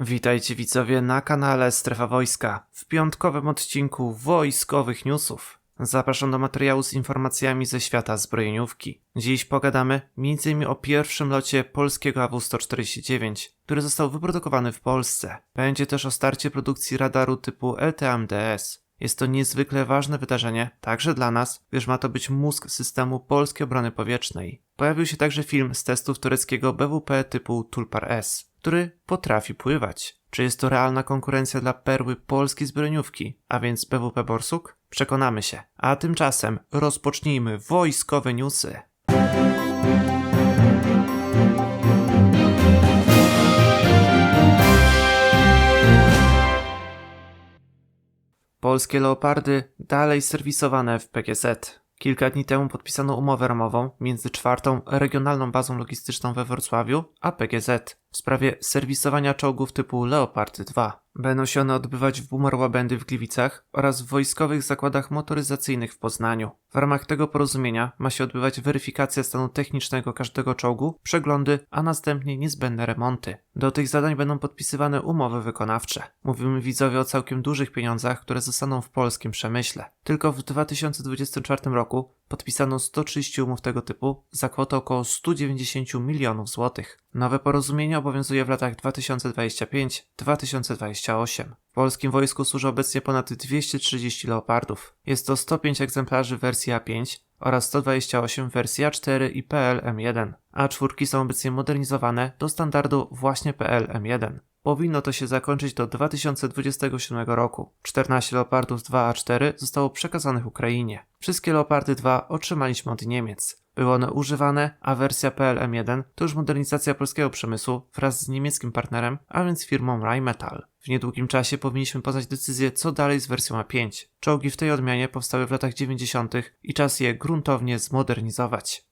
Witajcie widzowie na kanale Strefa Wojska w piątkowym odcinku wojskowych newsów. Zapraszam do materiału z informacjami ze świata zbrojeniówki. Dziś pogadamy m.in. o pierwszym locie polskiego AW-149, który został wyprodukowany w Polsce. Będzie też o starcie produkcji radaru typu LTAMDS. Jest to niezwykle ważne wydarzenie, także dla nas, gdyż ma to być mózg systemu polskiej obrony powietrznej. Pojawił się także film z testów tureckiego BWP typu Tulpar S, który potrafi pływać. Czy jest to realna konkurencja dla perły polskiej zbrojeniówki, a więc BWP Borsuk? Przekonamy się. A tymczasem rozpocznijmy wojskowe newsy. Polskie Leopardy dalej serwisowane w PGZ. Kilka dni temu podpisano umowę ramową między czwartą regionalną bazą logistyczną we Wrocławiu a PGZ w sprawie serwisowania czołgów typu Leopard 2. Będą się one odbywać w Bumarłabędy w Gliwicach oraz w wojskowych zakładach motoryzacyjnych w Poznaniu. W ramach tego porozumienia ma się odbywać weryfikacja stanu technicznego każdego czołgu, przeglądy, a następnie niezbędne remonty. Do tych zadań będą podpisywane umowy wykonawcze. Mówimy widzowie o całkiem dużych pieniądzach, które zostaną w polskim przemyśle. Tylko w 2024 roku podpisano 130 umów tego typu za kwotę około 190 milionów złotych. Nowe porozumienie obowiązuje w latach 2025-2028. W polskim wojsku służy obecnie ponad 230 leopardów. Jest to 105 egzemplarzy wersji A5 oraz 128 w wersji A4 i PL-M1. A4 są obecnie modernizowane do standardu właśnie PL-M1. Powinno to się zakończyć do 2027 roku. 14 Leopardów 2A4 zostało przekazanych Ukrainie. Wszystkie Leopardy 2 otrzymaliśmy od Niemiec. Były one używane, a wersja PLM1 to już modernizacja polskiego przemysłu wraz z niemieckim partnerem, a więc firmą Rheinmetall. W niedługim czasie powinniśmy poznać decyzję, co dalej z wersją A5. Czołgi w tej odmianie powstały w latach 90. i czas je gruntownie zmodernizować.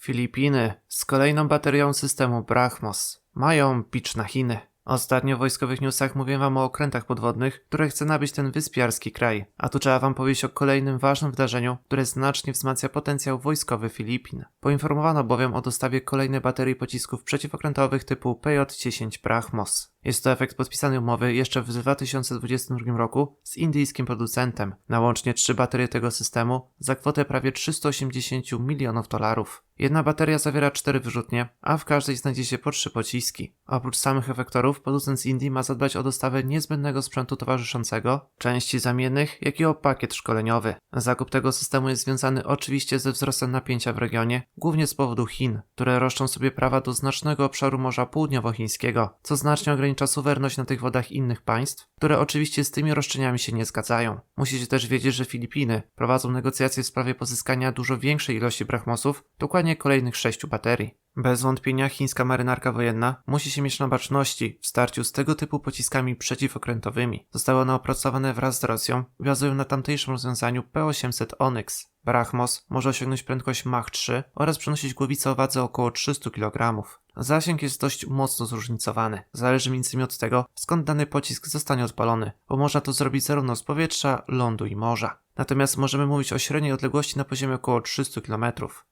Filipiny z kolejną baterią systemu Brahmos mają bicz na Chiny. Ostatnio w wojskowych newsach mówiłem wam o okrętach podwodnych, które chce nabyć ten wyspiarski kraj. A tu trzeba wam powiedzieć o kolejnym ważnym wydarzeniu, które znacznie wzmacnia potencjał wojskowy Filipin. Poinformowano bowiem o dostawie kolejnej baterii pocisków przeciwokrętowych typu PJ-10 Brahmos. Jest to efekt podpisanej umowy jeszcze w 2022 roku z indyjskim producentem na łącznie trzy baterie tego systemu za kwotę prawie 380 milionów dolarów. Jedna bateria zawiera cztery wyrzutnie, a w każdej znajdzie się po trzy pociski. Oprócz samych efektorów, producent z Indii ma zadbać o dostawę niezbędnego sprzętu towarzyszącego, części zamiennych, jak i o pakiet szkoleniowy. Zakup tego systemu jest związany oczywiście ze wzrostem napięcia w regionie, głównie z powodu Chin, które roszczą sobie prawa do znacznego obszaru Morza Południowochińskiego, co znacznie ogranicza suwerenność na tych wodach innych państw, które oczywiście z tymi roszczeniami się nie zgadzają. Musicie też wiedzieć, że Filipiny prowadzą negocjacje w sprawie pozyskania dużo większej ilości brachmosów, dokładnie kolejnych sześciu baterii. Bez wątpienia chińska marynarka wojenna musi się mieć na baczności w starciu z tego typu pociskami przeciwokrętowymi. Zostały one opracowane wraz z Rosją i bazują na tamtejszym rozwiązaniu P-800 Onyx. Brahmos może osiągnąć prędkość Mach 3 oraz przenosić głowicę o wadze około 300 kg. Zasięg jest dość mocno zróżnicowany. Zależy m.in. od tego, skąd dany pocisk zostanie odpalony, bo można to zrobić zarówno z powietrza, lądu i morza. Natomiast możemy mówić o średniej odległości na poziomie około 300 km.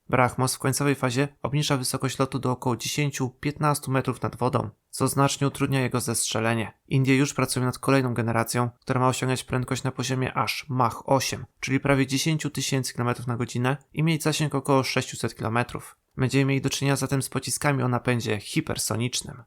Brahmos w końcowej fazie obniża wysokość lotu do około 10-15 metrów nad wodą, co znacznie utrudnia jego zestrzelenie. Indie już pracują nad kolejną generacją, która ma osiągać prędkość na poziomie aż Mach 8, czyli prawie 10 tysięcy km na godzinę i mieć zasięg około 600 km. Będziemy mieli do czynienia zatem z pociskami o napędzie hipersonicznym.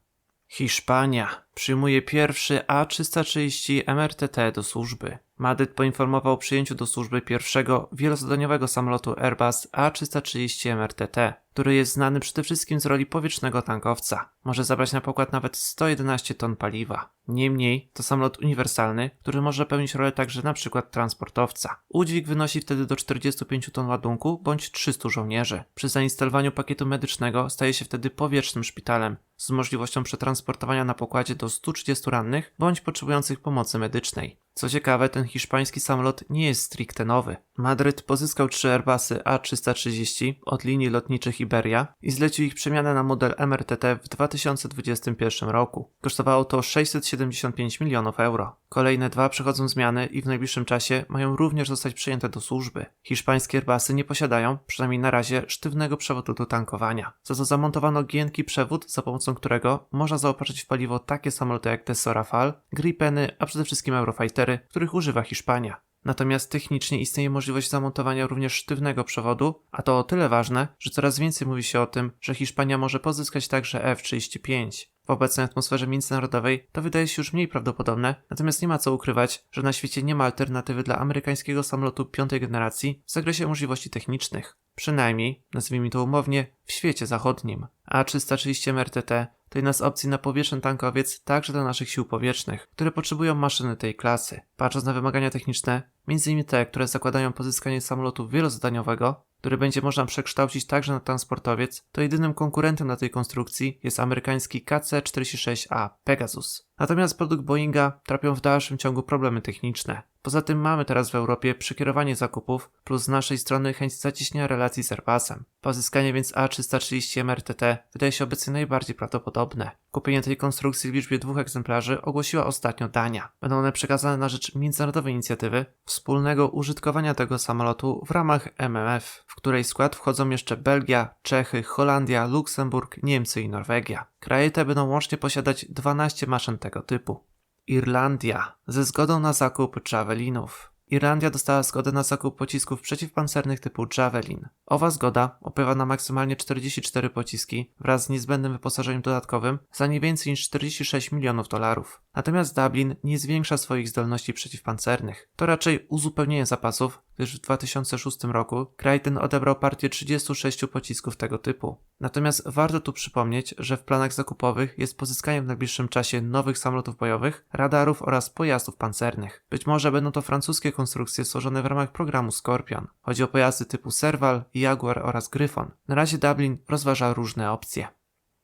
Hiszpania przyjmuje pierwszy A330 MRTT do służby. Madryt poinformował o przyjęciu do służby pierwszego wielozadaniowego samolotu Airbus A330 MRTT, który jest znany przede wszystkim z roli powietrznego tankowca. Może zabrać na pokład nawet 111 ton paliwa. Niemniej to samolot uniwersalny, który może pełnić rolę także na przykład transportowca. Udźwig wynosi wtedy do 45 ton ładunku bądź 300 żołnierzy. Przy zainstalowaniu pakietu medycznego staje się wtedy powietrznym szpitalem z możliwością przetransportowania na pokładzie do 130 rannych bądź potrzebujących pomocy medycznej. Co ciekawe, ten hiszpański samolot nie jest stricte nowy. Madryt pozyskał trzy Airbusy A330 od linii lotniczych Iberia i zlecił ich przemianę na model MRTT w 2021 roku. Kosztowało to 675 milionów euro. Kolejne dwa przechodzą zmiany i w najbliższym czasie mają również zostać przyjęte do służby. Hiszpańskie Airbusy nie posiadają, przynajmniej na razie, sztywnego przewodu do tankowania. Za to zamontowano giętki przewód, za pomocą którego można zaopatrzyć w paliwo takie samoloty jak Dassault Rafale, Gripeny, a przede wszystkim Eurofightery, których używa Hiszpania. Natomiast technicznie istnieje możliwość zamontowania również sztywnego przewodu, a to o tyle ważne, że coraz więcej mówi się o tym, że Hiszpania może pozyskać także F-35. W obecnej atmosferze międzynarodowej to wydaje się już mniej prawdopodobne, natomiast nie ma co ukrywać, że na świecie nie ma alternatywy dla amerykańskiego samolotu piątej generacji w zakresie możliwości technicznych. Przynajmniej, nazwijmy to umownie, w świecie zachodnim. A330 MRTT to z opcji na powietrzny tankowiec także dla naszych sił powietrznych, które potrzebują maszyny tej klasy. Patrząc na wymagania techniczne, m.in. te, które zakładają pozyskanie samolotu wielozadaniowego, który będzie można przekształcić także na transportowiec, to jedynym konkurentem na tej konstrukcji jest amerykański KC-46A Pegasus. Natomiast produkt Boeinga trapią w dalszym ciągu problemy techniczne. Poza tym mamy teraz w Europie przekierowanie zakupów plus z naszej strony chęć zacieśnienia relacji z Airbusem. Pozyskanie więc A330 MRTT wydaje się obecnie najbardziej prawdopodobne. Kupienie tej konstrukcji w liczbie dwóch egzemplarzy ogłosiła ostatnio Dania. Będą one przekazane na rzecz międzynarodowej inicjatywy wspólnego użytkowania tego samolotu w ramach MMF, w której skład wchodzą jeszcze Belgia, Czechy, Holandia, Luksemburg, Niemcy i Norwegia. Kraje te będą łącznie posiadać 12 maszyn tego typu. Irlandia ze zgodą na zakup Javelinów. Irlandia dostała zgodę na zakup pocisków przeciwpancernych typu Javelin. Owa zgoda opiewa na maksymalnie 44 pociski wraz z niezbędnym wyposażeniem dodatkowym za nie więcej niż 46 milionów dolarów. Natomiast Dublin nie zwiększa swoich zdolności przeciwpancernych. To raczej uzupełnienie zapasów, gdyż w 2006 roku kraj ten odebrał partię 36 pocisków tego typu. Natomiast warto tu przypomnieć, że w planach zakupowych jest pozyskanie w najbliższym czasie nowych samolotów bojowych, radarów oraz pojazdów pancernych. Być może będą to francuskie konstrukcje stworzone w ramach programu Scorpion. Chodzi o pojazdy typu Serval, Jaguar oraz Gryfon. Na razie Dublin rozważa różne opcje.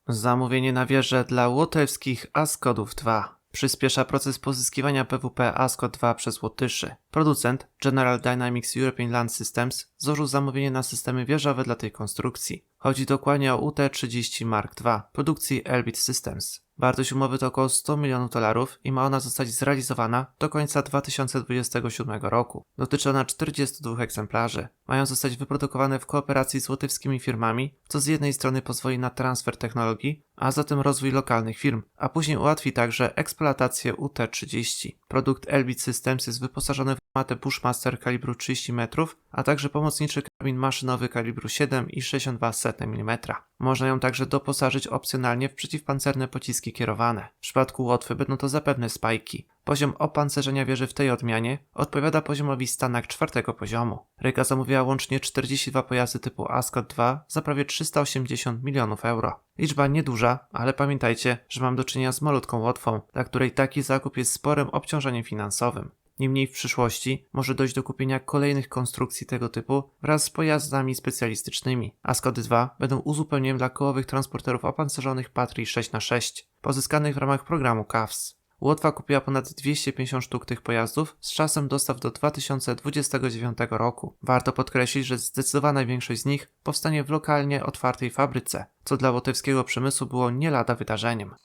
Zamówienie na wieżę dla łotewskich Askodów 2 przyspiesza proces pozyskiwania PWP ASCO 2 przez Łotyszy. Producent General Dynamics European Land Systems złożył zamówienie na systemy wieżowe dla tej konstrukcji. Chodzi dokładnie o UT-30 Mark II produkcji Elbit Systems. Wartość umowy to około 100 milionów dolarów i ma ona zostać zrealizowana do końca 2027 roku. Dotyczy ona 42 egzemplarzy. Mają zostać wyprodukowane w kooperacji z łotewskimi firmami, co z jednej strony pozwoli na transfer technologii, a zatem rozwój lokalnych firm, a później ułatwi także eksploatację UT-30. Produkt Elbit Systems jest wyposażony w matę Bushmaster kalibru 30 metrów, a także pomocniczy karabin maszynowy kalibru 7,62 mm. Można ją także doposażyć opcjonalnie w przeciwpancerne pociski kierowane. W przypadku Łotwy będą to zapewne spajki. Poziom opancerzenia wieży w tej odmianie odpowiada poziomowi Stanak czwartego poziomu. Ryga zamówiła łącznie 42 pojazdy typu Ascot 2 za prawie 380 milionów euro. Liczba nieduża, ale pamiętajcie, że mam do czynienia z malutką Łotwą, dla której taki zakup jest sporym obciążeniem finansowym. Niemniej w przyszłości może dojść do kupienia kolejnych konstrukcji tego typu wraz z pojazdami specjalistycznymi, a Skody 2 będą uzupełnieniem dla kołowych transporterów opancerzonych Patrii 6x6, pozyskanych w ramach programu CAFS. Łotwa kupiła ponad 250 sztuk tych pojazdów z czasem dostaw do 2029 roku. Warto podkreślić, że zdecydowana większość z nich powstanie w lokalnie otwartej fabryce, co dla łotewskiego przemysłu było nie lada wydarzeniem.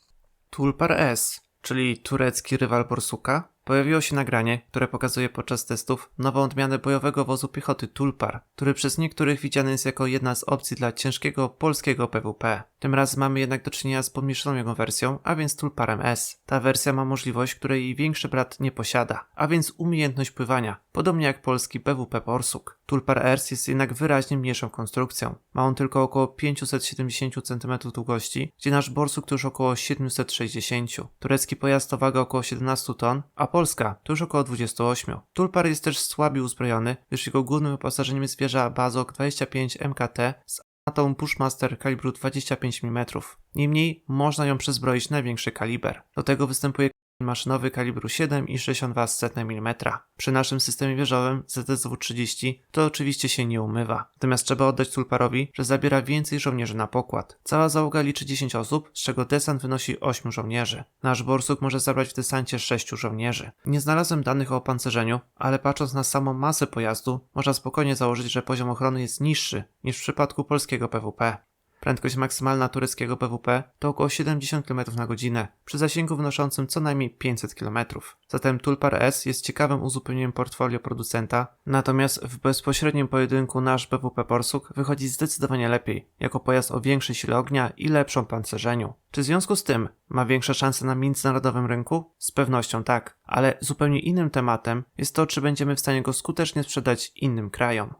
Tulpar S, czyli turecki rywal Borsuka, Pojawiło się nagranie, które pokazuje podczas testów nową odmianę bojowego wozu piechoty Tulpar, który przez niektórych widziany jest jako jedna z opcji dla ciężkiego polskiego PWP. Tym razem mamy jednak do czynienia z pomniejszoną jego wersją, a więc Tulparem S. Ta wersja ma możliwość, której jej większy brat nie posiada, a więc umiejętność pływania, podobnie jak polski PWP Borsuk. Tulpar S jest jednak wyraźnie mniejszą konstrukcją. Ma on tylko około 570 cm długości, gdzie nasz Borsuk to już około 760. Turecki pojazd to waga około 17 ton, a Polska to już około 28. Tulpar jest też słabiej uzbrojony, gdyż jego głównym wyposażeniem jest wieża Bazok 25 MKT z armatą Bushmaster kalibru 25 mm. Niemniej można ją przezbroić na większy kaliber. Do tego występuje maszynowy kalibru 7,62 mm. Przy naszym systemie wieżowym ZSW-30 to oczywiście się nie umywa. Natomiast trzeba oddać Tulparowi, że zabiera więcej żołnierzy na pokład. Cała załoga liczy 10 osób, z czego desant wynosi 8 żołnierzy. Nasz borsuk może zabrać w desancie 6 żołnierzy. Nie znalazłem danych o opancerzeniu, ale patrząc na samą masę pojazdu, można spokojnie założyć, że poziom ochrony jest niższy niż w przypadku polskiego PWP. Prędkość maksymalna tureckiego PWP to około 70 km na godzinę, przy zasięgu wynoszącym co najmniej 500 km. Zatem Tulpar S jest ciekawym uzupełnieniem portfolio producenta, natomiast w bezpośrednim pojedynku nasz PWP Porsuk wychodzi zdecydowanie lepiej, jako pojazd o większej sile ognia i lepszym pancerzeniu. Czy w związku z tym ma większe szanse na międzynarodowym rynku? Z pewnością tak, ale zupełnie innym tematem jest to, czy będziemy w stanie go skutecznie sprzedać innym krajom.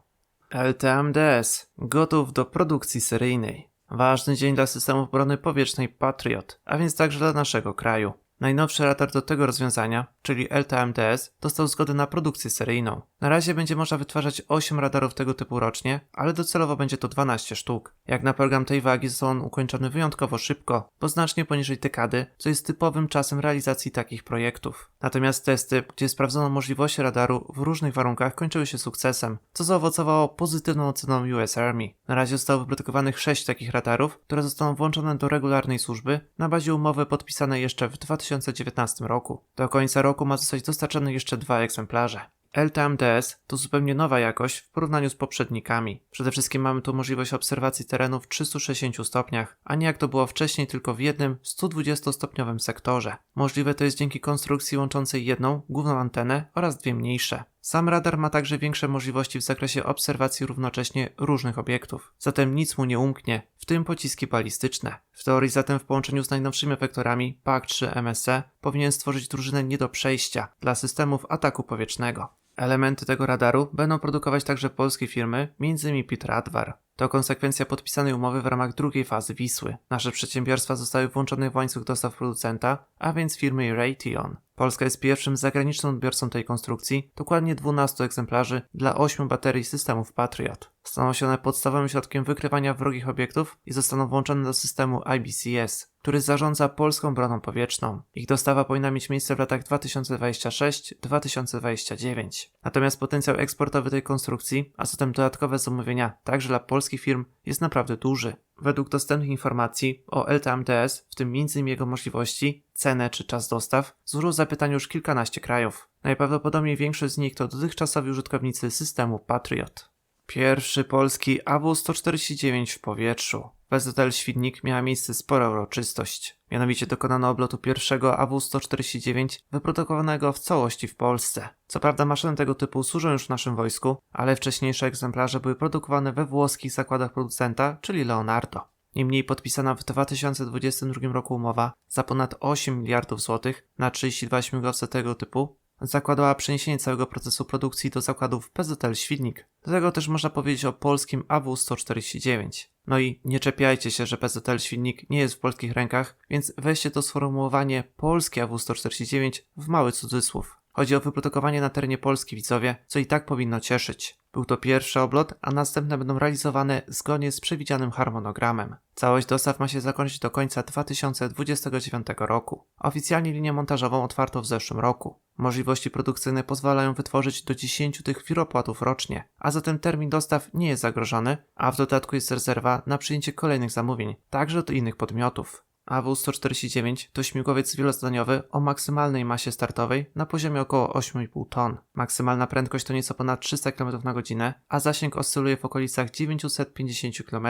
LTMDS gotów do produkcji seryjnej. Ważny dzień dla systemu obrony powietrznej Patriot, a więc także dla naszego kraju. Najnowszy radar do tego rozwiązania, czyli LTMDS, dostał zgodę na produkcję seryjną. Na razie będzie można wytwarzać 8 radarów tego typu rocznie, ale docelowo będzie to 12 sztuk. Jak na program tej wagi został on ukończony wyjątkowo szybko, bo znacznie poniżej dekady, co jest typowym czasem realizacji takich projektów. Natomiast testy, gdzie sprawdzono możliwości radaru w różnych warunkach, kończyły się sukcesem, co zaowocowało pozytywną oceną US Army. Na razie zostało wyprodukowanych 6 takich radarów, które zostaną włączone do regularnej służby na bazie umowy podpisanej jeszcze w 2019 roku. Do końca roku ma zostać dostarczone jeszcze dwa egzemplarze. LTMDS to zupełnie nowa jakość w porównaniu z poprzednikami. Przede wszystkim mamy tu możliwość obserwacji terenu w 360 stopniach, a nie jak to było wcześniej tylko w jednym 120-stopniowym sektorze. Możliwe to jest dzięki konstrukcji łączącej jedną, główną antenę oraz dwie mniejsze. Sam radar ma także większe możliwości w zakresie obserwacji równocześnie różnych obiektów, zatem nic mu nie umknie, w tym pociski balistyczne. W teorii zatem w połączeniu z najnowszymi efektorami PAK-3 MSC powinien stworzyć drużynę nie do przejścia dla systemów ataku powietrznego. Elementy tego radaru będą produkować także polskie firmy, m.in. Pit Radwar. To konsekwencja podpisanej umowy w ramach drugiej fazy Wisły. Nasze przedsiębiorstwa zostały włączone w łańcuch dostaw producenta, a więc firmy Raytheon. Polska jest pierwszym zagranicznym odbiorcą tej konstrukcji, dokładnie 12 egzemplarzy dla 8 baterii systemów Patriot. Staną się one podstawowym środkiem wykrywania wrogich obiektów i zostaną włączone do systemu IBCS, który zarządza polską broną powietrzną. Ich dostawa powinna mieć miejsce w latach 2026-2029. Natomiast potencjał eksportowy tej konstrukcji, a zatem dodatkowe zamówienia także dla polskich firm, jest naprawdę duży. Według dostępnych informacji o LTMDS, w tym m.in. jego możliwości, cenę czy czas dostaw, złożył zapytanie już kilkanaście krajów. Najprawdopodobniej większość z nich to dotychczasowi użytkownicy systemu Patriot. Pierwszy polski AW-149 w powietrzu. W PZL Świdnik miała miejsce spora uroczystość. Mianowicie dokonano oblotu pierwszego AW-149 wyprodukowanego w całości w Polsce. Co prawda maszyny tego typu służą już w naszym wojsku, ale wcześniejsze egzemplarze były produkowane we włoskich zakładach producenta, czyli Leonardo. Niemniej podpisana w 2022 roku umowa za ponad 8 miliardów złotych na 32 śmigłowce tego typu zakładała przeniesienie całego procesu produkcji do zakładów PZL Świdnik. Do tego też można powiedzieć o polskim AW-149. No i nie czepiajcie się, że PZL Świdnik nie jest w polskich rękach, więc weźcie to sformułowanie polskie AW-149 w mały cudzysłów. Chodzi o wyprodukowanie na terenie Polski widzowie, co i tak powinno cieszyć. Był to pierwszy oblot, a następne będą realizowane zgodnie z przewidzianym harmonogramem. Całość dostaw ma się zakończyć do końca 2029 roku. Oficjalnie linię montażową otwarto w zeszłym roku. Możliwości produkcyjne pozwalają wytworzyć do 10 tych wiropłatów rocznie, a zatem termin dostaw nie jest zagrożony, a w dodatku jest rezerwa na przyjęcie kolejnych zamówień, także od innych podmiotów. AW-149 to śmigłowiec wielozadaniowy o maksymalnej masie startowej na poziomie około 8,5 ton. Maksymalna prędkość to nieco ponad 300 km na godzinę, a zasięg oscyluje w okolicach 950 km.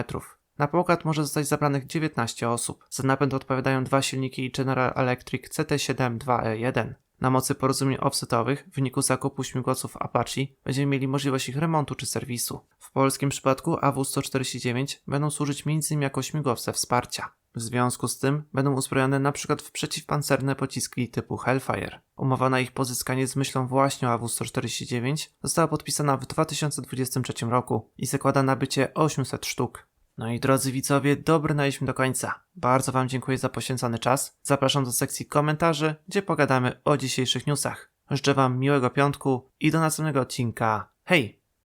Na pokład może zostać zabranych 19 osób. Za napęd odpowiadają dwa silniki General Electric CT7-2E1. Na mocy porozumień offsetowych w wyniku zakupu śmigłowców Apache będziemy mieli możliwość ich remontu czy serwisu. W polskim przypadku AW-149 będą służyć m.in. jako śmigłowce wsparcia. W związku z tym będą uzbrojone np. w przeciwpancerne pociski typu Hellfire. Umowa na ich pozyskanie z myślą właśnie o AW-149 została podpisana w 2023 roku i zakłada nabycie 800 sztuk. No i drodzy widzowie, dobrnęliśmy do końca. Bardzo Wam dziękuję za poświęcony czas. Zapraszam do sekcji komentarzy, gdzie pogadamy o dzisiejszych newsach. Życzę Wam miłego piątku i do następnego odcinka. Hej!